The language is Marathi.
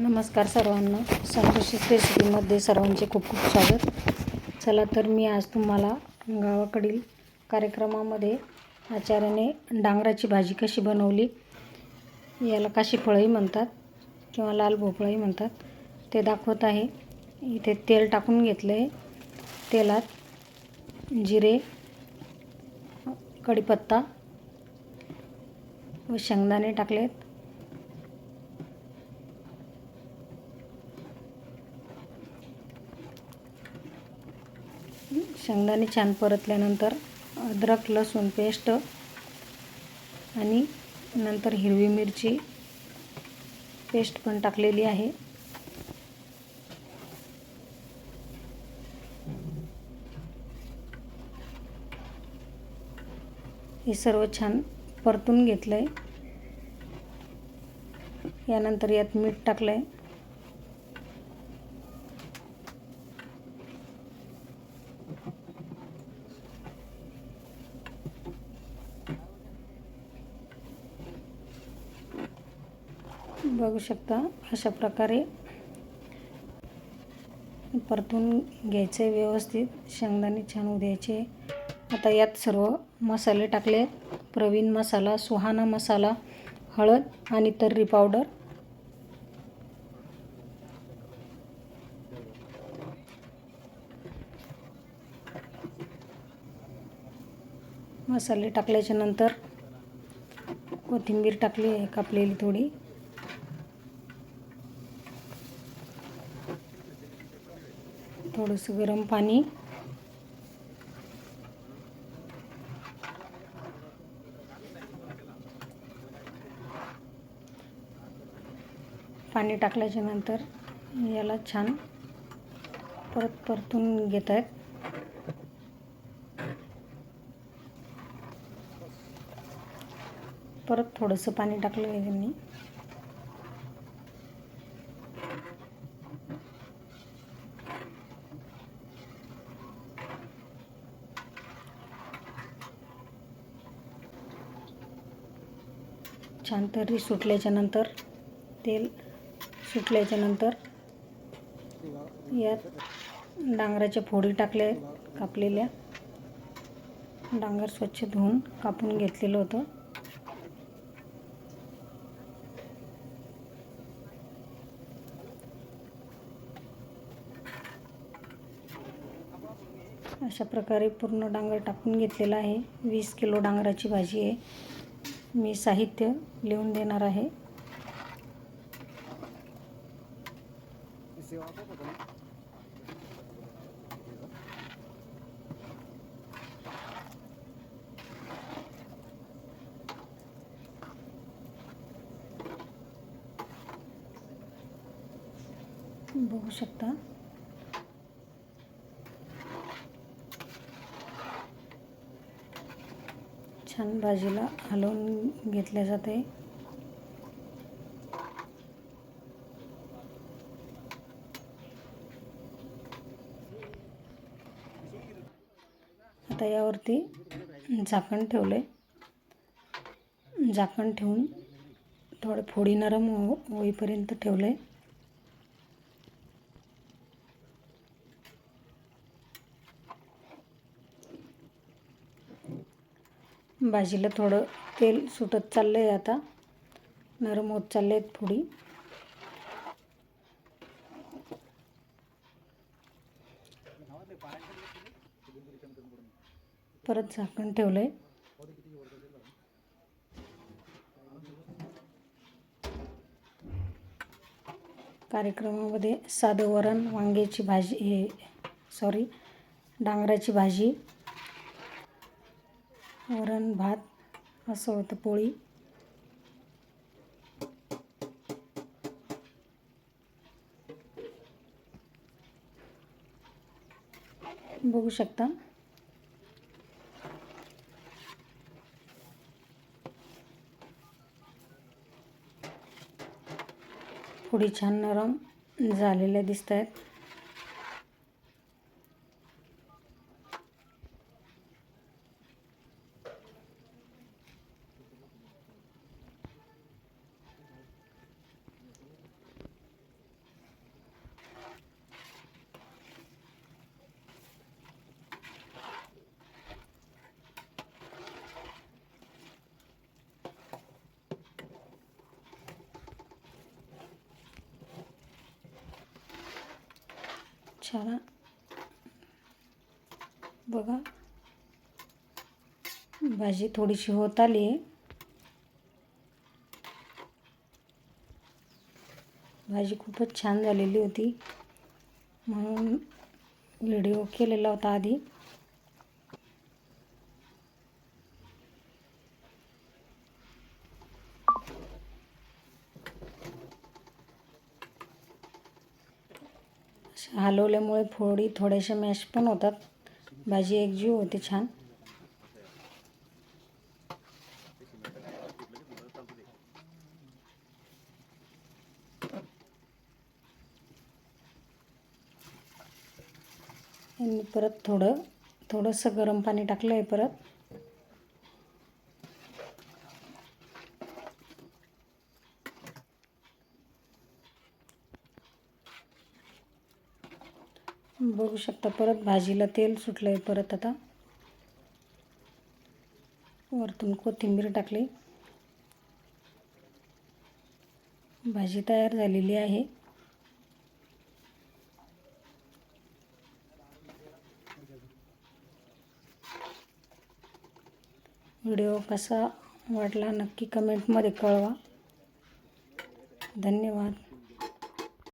नमस्कार सर्वांना. संतोषित रेसिपीमध्ये सर्वांचे खूप खूप स्वागत. चला तर मी आज तुम्हाला गावाकडील कार्यक्रमामध्ये आचार्याने डांगराची भाजी कशी बनवली याला काशी फळंही म्हणतात किंवा लाल भोपळाही म्हणतात ते दाखवत आहे. इथे तेल टाकून घेतलं आहे तेलात जिरे कढीपत्ता व शेंगदाणे टाकलेत. शेंगदाणे छान परतल्यानंतर अद्रक लसूण पेस्ट आणि नंतर हिरवी मिरची पेस्ट पण टाकलेली आहे. हे सर्व छान परतून घेतलं आहे यानंतर यात मीठ टाकलं आहे बघू शकता अशा प्रकारे. परतून घ्यायचे व्यवस्थित. शेंगदाणे छान उद्यायचे. आता यात सर्व मसाले टाकले. प्रवीण मसाला सुहाना मसाला हळद आणि तर्री पावडर. मसाले टाकल्याच्यानंतर कोथिंबीर टाकली आहे कापलेली थोडी. थोडंसं गरम पाणी. पाणी टाकल्याच्या नंतर याला छान परत परतून घेत आहेत परत थोडंसं पाणी टाकलं आहे त्यांनी. छान तरी सुटल्याच्यानंतर तेल सुटल्याच्यानंतर यात डांगराच्या फोडी टाकल्या कापलेल्या. डांगर स्वच्छ धुवून कापून घेतलेलं होतं. अशा प्रकारे पूर्ण डांगर टाकून घेतलेला आहे. वीस किलो डांगराची भाजी आहे. मी साहित्य लिहून देणार आहे. बघू शकता. छान भाजीला हलवून घेतले जाते. आता यावरती झाकण ठेवले झाकण ठेवून थोडं फोडी नरम हो होईपर्यंत ठेवले भाजीला थोडं तेल सुटत चाललं आहे आता. नरम होत चालले आहेत थोडी. परत झाकण ठेवलं आहे कार्यक्रमामध्ये साधं वरण वांग्याची भाजी हे सॉरी डांगराची भाजी वरण भात असं होतं पोळी. बघू शकता. पोळी छान नरम झालेल्या दिसत आहेत छान बघा. भाजी थोडीशी होत आली. आहे भाजी खूपच छान झालेली होती. म्हणून व्हिडिओ केलेला होता आधी. हलवल्यामुळे फोडी थोड्याशा मॅश पण होतात. भाजी एकजीव होते छान. परत थोडं थोडंसं गरम पाणी टाकलं आहे परत. बघू शकता परत भाजीला तेल सुटलं आहे परत आता. वरतून कोथिंबीर टाकली. भाजी तयार झालेली आहे. व्हिडिओ कसा वाटला नक्की कमेंटमध्ये कळवा. धन्यवाद.